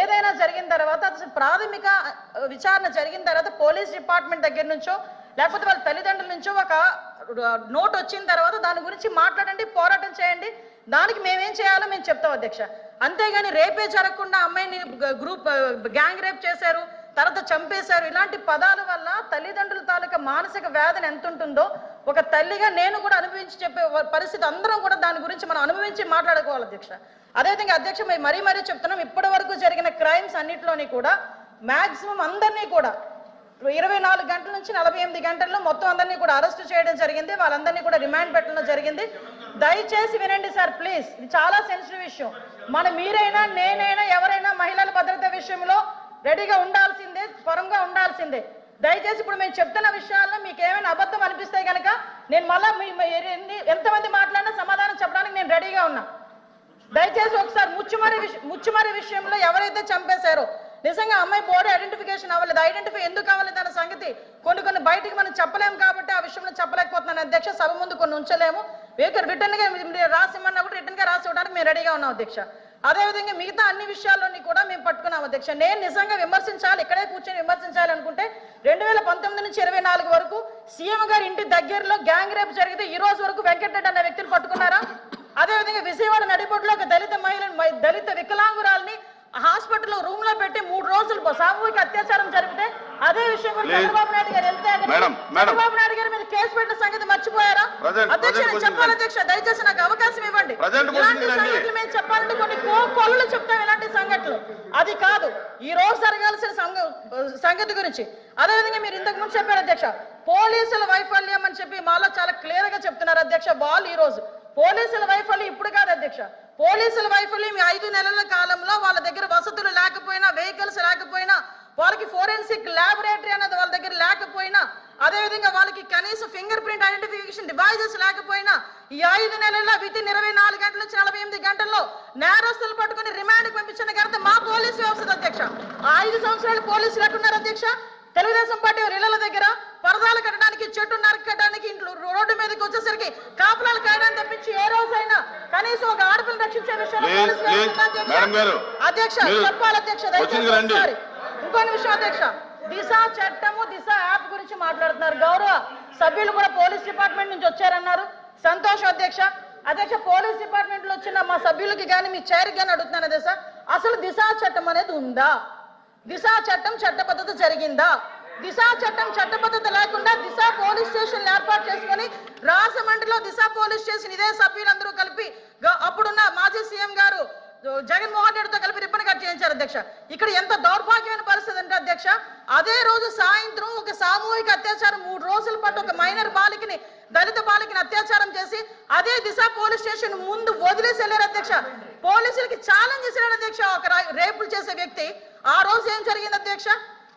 ఏదైనా జరిగిన తర్వాత ప్రాథమిక విచారణ జరిగిన తర్వాత పోలీస్ డిపార్ట్మెంట్ దగ్గర నుంచో లేకపోతే వాళ్ళ తల్లిదండ్రుల నుంచో ఒక నోట్ వచ్చిన తర్వాత దాని గురించి మాట్లాడండి పోరాటం చేయండి. దానికి మేమేం చేయాలో మేము చెప్తాం అధ్యక్ష. అంతేగాని రేపే జరగకుండా అమ్మాయిని గ్రూప్ గ్యాంగ్ రేప్ చేశారు. తర్వాత చంపేశారు. ఇలాంటి పదాల వల్ల తల్లిదండ్రుల తాలూకా మానసిక వేదన ఎంత ఉంటుందో ఒక తల్లిగా నేను కూడా అనుభవించి చెప్పే పరిస్థితి అందరం కూడా దాని గురించి మనం అనుభవించి మాట్లాడుకోవాలి అధ్యక్ష. అదేవిధంగా అధ్యక్ష మేము మరీ మరీ చెప్తున్నాం ఇప్పటి వరకు జరిగిన క్రైమ్స్ అన్నింటిలోని కూడా మ్యాక్సిమం అందరినీ కూడా ఇరవై నాలుగు గంటల నుంచి నలభై ఎనిమిది గంటల్లో మొత్తం అందరినీ కూడా అరెస్ట్ చేయడం జరిగింది. వాళ్ళందరినీ కూడా రిమాండ్ పెట్టడం జరిగింది. దయచేసి వినండి సార్ ప్లీజ్. ఇది చాలా సెన్సిటివ్ విషయం. మన మీరైనా నేనైనా ఎవరైనా మహిళల భద్రత విషయంలో రెడీగా ఉండాల్సిందే స్వరంగా ఉండాల్సిందే. దయచేసి ఇప్పుడు మేము చెప్తున్న విషయాల్లో మీకు ఏమైనా అబద్ధం అనిపిస్తే కనుక నేను మళ్ళా మీ ఎంతమంది మాట్లాడినా సమాధానం చెప్పడానికి నేను రెడీగా ఉన్నా. దయచేసి ఒకసారి ముచ్చుమరి ముచ్చుమరి విషయంలో ఎవరైతే చంపేశారో నిజంగా అమ్మాయి బాడీ ఐడెంటిఫికేషన్ అవ్వలేదు. ఐడెంటిఫై ఎందుకు అవ్వలేదు అన్న సంగతి కొన్ని కొన్ని బయటికి మనం చెప్పలేము కాబట్టి ఆ విషయంలో చెప్పలేకపోతున్నాను. అధ్యక్ష సభ ముందు కొన్ని ఉంచలేము. రిటర్న్గా మీరు రాసిమ్మన్నా కూడా రిటర్న్గా రాసి ఇవ్వడానికి మేము రెడీగా ఉన్నాం అధ్యక్ష. అదేవిధంగా మిగతా అన్ని విషయాల్లోని కూడా మేము పట్టుకున్నాం అధ్యక్ష. నేను నిజంగా విమర్శించాలి ఇక్కడే కూర్చొని విమర్శించాలి అనుకుంటే రెండు వేల పంతొమ్మిది నుంచి ఇరవై నాలుగు వరకు సీఎం గారి ఇంటి దగ్గరలో గ్యాంగ్ రేప్ జరిగితే ఈ రోజు వరకు వెంకటరెడ్డి అనే వ్యక్తిని పట్టుకున్నారా? అదేవిధంగా విజయవాడ నడిబొడ్లో ఒక దళిత మహిళను దళిత వికలాంగురాల్ని హాస్పిటల్లో రూమ్లో పెట్టి మూడు రోజులు సామూహిక అత్యాచారం జరిపితే అదే విషయం కూడా Please. చంద్రబాబు నాయుడు గారు వెళ్తే అక్కడ Madam, madam. చంద్రబాబు నాయుడు గారి మీద కేసు పెట్టిన సంగతి మర్చిపోయారా Present, అధ్యక్ష present నేను position చెప్పాలి రండి. అధ్యక్ష దయచేసి నాకు అవకాశం ఇవ్వండి ఇలాంటి. సంఘటనలు మేము చెప్పాలంటే కొన్ని కో- కొలలు చెప్తాం ఇలాంటి సంఘటనలు అది కాదు ఈ రోజు జరగాల్సిన సంగ- సంగతి గురించి అదేవిధంగా మీరు ఇంతకు ముందు చెప్పారు అధ్యక్ష పోలీసుల వైఫల్యం అని చెప్పి మాలో చాలా క్లియర్గా చెప్తున్నారు అధ్యక్ష వాళ్ళు ఈ రోజు పోలీసుల వైఫల్యం ఇప్పుడు కాదు అధ్యక్ష పోలీసుల వైఫల్యం ఐదు నెలల కాలంలో వాళ్ళ దగ్గర వసతులు లేకపోయినా వెహికల్స్ లేకపోయినా వాళ్ళకి ఫోరెన్సిక్ ల్యాబొరేటరీ అనేది వాళ్ళ దగ్గర లేకపోయినా అదేవిధంగా వాళ్ళకి కనీసం ఫింగర్ ప్రింట్ ఐడెంటిఫికేషన్ డివైజెస్ లేకపోయినా ఈ ఐదు నెలల్లో విత్ ఇన్ ఇరవై నాలుగు గంటల నుంచి నలభై ఎనిమిది గంటల్లో నేరస్తులు పట్టుకుని రిమాండ్ పంపించిన ఘనత మా పోలీసు వ్యవస్థ అధ్యక్ష. ఆ ఐదు సంవత్సరాలు పోలీసులు ఎక్కడున్నారు అధ్యక్ష. తెలుగుదేశం పార్టీ ఇళ్ళ దగ్గర పరదాలు కట్టడానికి చెట్టు నరకడానికి ఇంట్లో రోడ్డు మీదకి వచ్చేసరికి కాపులాలు కాయడానికి తప్పించి ఏ రోజైనా కనీసం ఒక ఆడపిల్లని రక్షించే విషయంలో అధ్యక్ష? చెప్పాలి అధ్యక్ష ఒక్క నిమిషం అధ్యక్ష. దిశ చట్టము దిశ యాప్ గురించి మాట్లాడుతున్నారు. గౌరవ సభ్యులు కూడా పోలీస్ డిపార్ట్మెంట్ నుంచి వచ్చారన్నారు. సంతోషం అధ్యక్ష. అధ్యక్ష పోలీస్ డిపార్ట్మెంట్లో వచ్చిన మా సభ్యులకి కానీ మీ చైర్కి కానీ అడుగుతున్నాను అధ్యక్ష. అసలు దిశ చట్టం అనేది ఉందా? దిశ చట్టం చట్టబద్ధత జరిగిందా? దిశ చట్టం చట్టబద్ధత లేకుండా దిశ పోలీస్ స్టేషన్ ఏర్పాటు చేసుకుని రాజమండ్రిలో దిశ పోలీస్ స్టేషన్ ఇదే సభ్యులందరూ కలిపి అప్పుడున్న మాజీ సీఎం గారు జగన్మోహన్ రెడ్డితో కలిపి రిబ్బన్ కట్ చేయించారు అధ్యక్ష. ఇక్కడ ఎంత దౌర్భాగ్యమైన పరిస్థితి అంటే అధ్యక్ష అదే రోజు సాయంత్రం ఒక సామూహిక అత్యాచారం మూడు రోజుల పాటు ఒక మైనర్ బాలికని దళిత బాలికని అత్యాచారం చేసి అదే దిశ పోలీస్ స్టేషన్ ముందు వదిలేసి వెళ్ళారు అధ్యక్ష. పోలీసులకి ఛాలెంజ్ చేశారు అధ్యక్ష ఒక రేపులు చేసే వ్యక్తి. ఆ రోజు ఏం జరిగింది అధ్యక్ష?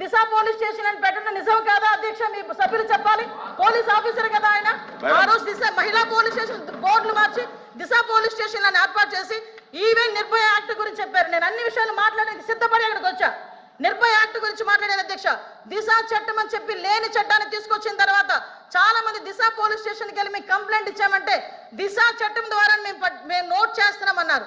దిశ పోలీస్ స్టేషన్ అని పెట్టడం నిజం కాదా అధ్యక్ష? మీ సభ్యులు చెప్పాలి. పోలీస్ ఆఫీసర్ కదా ఆయన. ఆ రోజు దిశ మహిళా పోలీస్ స్టేషన్ బోర్డులు మార్చి దిశ పోలీస్ స్టేషన్ అని ఏర్పాటు చేసి ఈవెన్ నిర్భయ యాక్ట్ గురించి చెప్పారు. నేను అన్ని విషయాలు మాట్లాడడానికి సిద్ధపడి అక్కడికి వచ్చా. నిర్భయ యాక్ట్ గురించి మాట్లాడారు అధ్యక్ష. దిశ చట్టం అని చెప్పి లేని చట్టాన్ని తీసుకొచ్చిన తర్వాత చాలా మంది దిశ పోలీస్ స్టేషన్కి వెళ్ళి మేము కంప్లైంట్ ఇచ్చామంటే దిశ చట్టం ద్వారా మేము మేము నోట్ చేస్తున్నామన్నారు.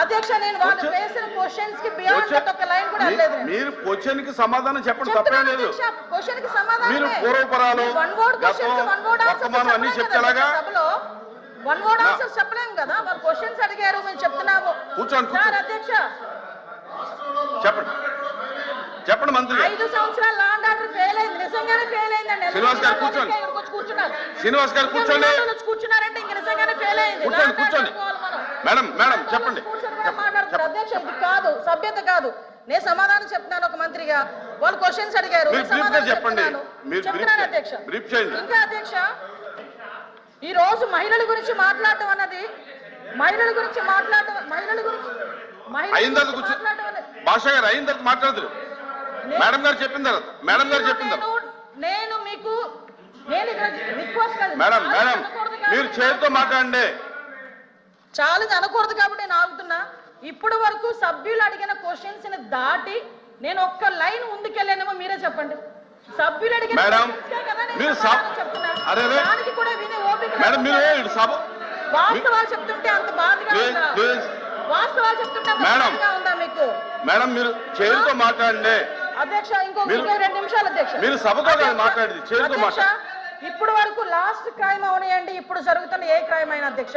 అధ్యక్ష నేను వాళ్ళు వేసిన క్వశ్చన్స్కి బియాండ్ Question- ఒక లైన్ కూడా. మీరు క్వశ్చన్కి సమాధానం చెప్పండి తప్పేం లేదు. అధ్యక్ష క్వశ్చన్కి సమాధానం మీరు పూర్వపరాలు, వన్ వర్డ్ వర్డ్ అన్ని? సభలో. వన్ వర్డ్ ఆన్సర్స్ చెప్పలేం కదా. వాళ్ళు క్వశ్చన్స్ అడిగారు మేము చెప్తున్నాము. కూర్చోండి. సార్ అధ్యక్ష. చెప్పండి. చెప్పండి మంత్రి ఐదు సంవత్సరాలు లాండ్ ఆర్డర్ ఫెయిల్ అయింది. నిజంగానే ఫెయిల్ అయిందండి. శ్రీనివాస్ గారు కూర్చోండి. కూర్చున్నారు. శ్రీనివాస్ గారు కూర్చోండి. కూర్చున్నారంటే ఇంక నిజంగానే ఫెయిల్ అయింది. కూర్చోండి, కూర్చోండి. మేడం మేడం చెప్పండి. అధ్యక్ష ఇది కాదు సభ్యత కాదు. నేను సమాధానం చెప్తున్నాను ఒక మంత్రిగా. వాళ్ళు క్వశ్చన్స్ అడిగారు. చెప్తున్నాను. అధ్యక్ష. ఇంకా అధ్యక్ష ఈ రోజు మహిళల గురించి మాట్లాడటం అన్నది మహిళల గురించి మాట్లాడటం మహిళల గురించి మహిళల భాష గారు అయిన తర్వాత మేడం గారు చెప్పిన తర్వాత మేడం గారు చెప్పిన తర్వాత. నేను- మీకు మేడం మేడం మీరు చేతితో మాట్లాడండి. ఛాలెంజ్ అనకూడదు కాబట్టి నేను ఆగుతున్నా. ఇప్పుడు వరకు సభ్యులు అడిగిన క్వశ్చన్స్ని దాటి నేను ఒక్క లైన్ ముందుకెళ్ళానేమో మీరే చెప్పండి సభ్యులు అడిగిన. దానికి కూడా వినే ఓపిక వాస్తవాలు చెప్తుంటే అంత బాధగా ఉందా. వాస్తవాలు చెప్తుంటే అంత. బాధగా ఉందా మీకు మేడం మీరు చేతితో మాట్లాడండి అధ్యక్ష ఇంకో రెండు నిమిషాలు అధ్యక్ష మీరు సభతో మాట్లాడేది, మాట్లాడండి. ఇప్పుడు వరకు లాస్ట్ క్రైమ్ అవనియండి ఇప్పుడు జరుగుతున్న ఏ క్రైమ్ అయినా అధ్యక్ష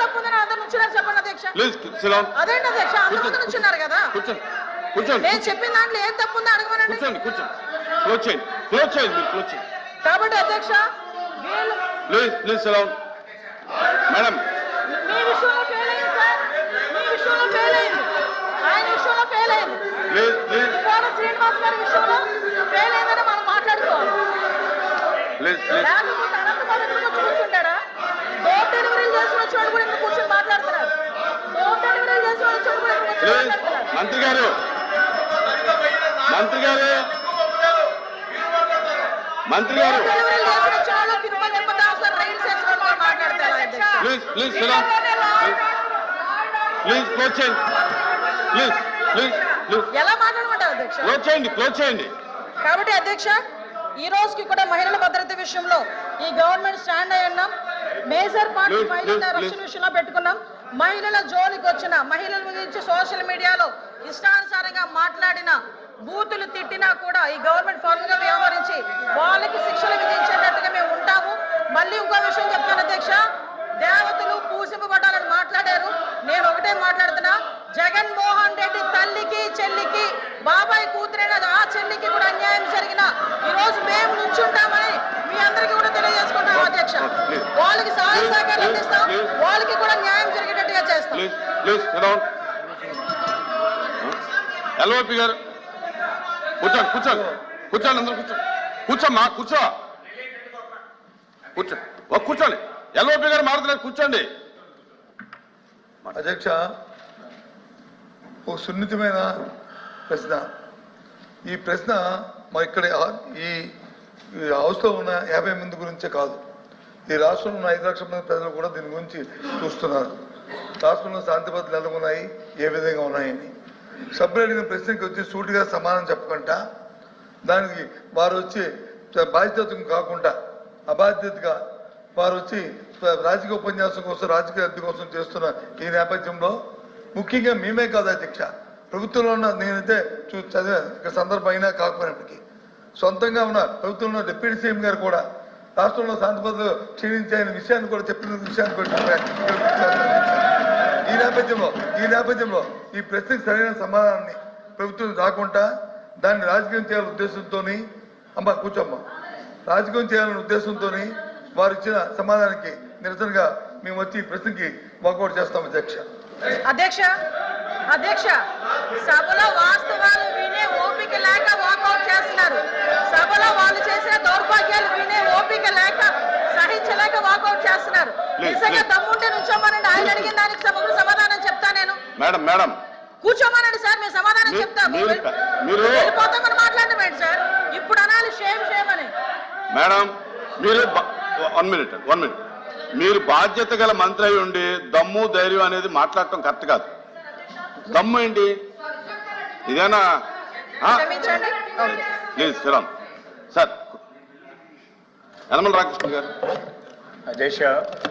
దాంట్లో ఏ తప్పు ఉందని అందరు నుంచున్నారు చెప్పండి అధ్యక్ష అదేంటి అధ్యక్ష? అందరు నుంచున్నారు కదా. కూర్చోండి నేను చెప్పిన దాంట్లో ఏం తప్పు ఉందో అడగమనండి. కూర్చోండి కూర్చోండి. క్లోజ్ చేయండి క్లోజ్ చేయండి మీరు క్లోజ్ చేయండి. కాబట్టి అధ్యక్ష ప్లీజ్ ప్లీజ్ సిలోన్ మేడం మీ విషయంలో ఫెయిల్ అయింది సార్ మీ విషయంలో ఫెయిల్ అయింది. ఆయన విషయంలో ఫెయిల్ అయింది. ప్లీజ్ ప్లీజ్ కోట శ్రీనివాస్ గారి విషయంలో ఫెయిల్ అయిందని మనం మాట్లాడుకోవాలి. ప్లీజ్ ప్లీజ్ లేకపోతే అనంతబాబు ఎందుకు వచ్చి కూర్చుంటాడా? మంత్రి గారు. మంత్రి గారు. మంత్రి గారు. Please please. ప్లీజ్ క్లోజ్ చేయండి. Please please please. ఎలా మాట్లాడమంటారు అధ్యక్ష? క్లోజ్ చేయండి క్లోజ్ చేయండి. కాబట్టి అధ్యక్ష ఈ రోజుకి కూడా మహిళల భద్రత విషయంలో ఈ గవర్నమెంట్ స్టాండ్ అయి ఉన్నాం. మేజర్ పార్టీ మహిళల రక్షణ పెట్టుకున్నాం. మహిళల జోలికి వచ్చిన మహిళల గురించి సోషల్ మీడియాలో ఇష్టానుసారంగా మాట్లాడిన బూతులు తిట్టినా కూడా ఈ గవర్నమెంట్ ఫార్మ్గా వ్యవహరించి వాళ్ళకి శిక్షలు విధించేటట్టుగా మేము ఉంటాము. మళ్ళీ ఇంకో విషయం చెప్తాను అధ్యక్ష. దేవతలు పూసింపబడ్డాలని మాట్లాడారు. నేను ఒకటే మాట్లాడుతున్నా. జగన్ మోహన్ రెడ్డి తల్లికి చెల్లికి బాబాయ్ కూతురైన ఆ చెల్లికి కూడా అన్యాయం జరిగిన ఈ రోజు మేము నుంచుంటామని మీ అందరికీ కూడా తెలియజేసుకుంటాం అధ్యక్ష వాళ్ళకి సహాయ సహకారం అందిస్తాం. వాళ్ళకి కూడా న్యాయం జరిగేటట్టుగా చేస్తాం. ఎల్ఓపి గారు. కూర్చోండి కూర్చోండి కూర్చోండి అందరూ కూర్చోండి కూర్చోమ్మా కూర్చో. కూర్చో. ఓ కూర్చోండి. ఎల్ఓపి గారు మారుతున్నారు. కూర్చోండి. అధ్యక్ష ఓ సున్నితమైన ప్రశ్న. ఈ ప్రశ్న మా ఇక్కడ ఈ ఈ హౌస్లో ఉన్న యాభై మంది గురించే కాదు. ఈ రాష్ట్రంలో ఉన్న ఐదు లక్షల మంది ప్రజలు కూడా దీని గురించి చూస్తున్నారు. రాష్ట్రంలో శాంతి భద్రతలు ఎలా ఉన్నాయి? ఏ విధంగా ఉన్నాయని. సభ్యులు అడిగిన ప్రశ్నకి వచ్చి సూటిగా సమాధానం చెప్పకుండా దానికి వారు వచ్చి బాధ్యత కాకుండా అబాధ్యతగా వారు వచ్చి రాజకీయ ఉపన్యాసం కోసం రాజకీయ అద్దె కోసం చేస్తున్న ఈ నేపథ్యంలో ముఖ్యంగా మేమే కాదు అధ్యక్ష. ప్రభుత్వంలో ఉన్న నేనైతే చూ చదివా ఇక సందర్భం అయినా కాకపోయినప్పటికీ. సొంతంగా ఉన్న ప్రభుత్వంలో డిప్యూటీ సీఎం గారు కూడా రాష్ట్రంలో శాంతి భద్రతలు విషయాన్ని కూడా చెప్పిన విషయాన్ని కూడా ఈ నేపథ్యంలో ఈ నేపథ్యంలో ఈ ప్రశ్నకు సరైన సమాధానాన్ని ప్రభుత్వం రాకుండా దాన్ని రాజకీయం చేయాలనే ఉద్దేశంతో అమ్మ కూర్చోమ్మ. రాజకీయం చేయాలనే ఉద్దేశంతో వారు ఇచ్చిన సమాధానానికి నిరసనగా మేము వచ్చి ఈ ప్రశ్నకి వాకౌట్ చేస్తాం అధ్యక్ష. అధ్యక్ష అధ్యక్ష సభలో వాస్తవాలు వినే ఓపిక లేక వాకౌట్ చేస్తున్నారు. సభలో వాళ్ళు చేసిన దౌర్భాగ్యాలు వినే ఓపిక లేక సహించలేక వాకౌట్ చేస్తున్నారు. నిజంగా. దమ్ముంటే నుంచోమనండి. ఆయన అడిగిన దానికి సమగ్ర సమాధానం చెప్తా నేను. Madam madam. కూర్చోమనండి సార్ మేము సమాధానం చెప్తాము మీరు- మీరు- వెళ్ళిపోతామని మాట్లాడడం ఏంటి సార్? ఇప్పుడు అనాలి షేమ్ షేమ్ అని. మేడం మీరు వన్ మినిట్ వన్ మినిట్. మీరు బాధ్యత గల మంత్రి అయి ఉండి దమ్ము ధైర్యం అనేది మాట్లాడటం కరెక్ట్ కాదు. దమ్ము ఏంటి? ఇదేనా? క్షమించండి. Okay please Sriram sir Yanamala Ramakrishna garu. అధ్యక్ష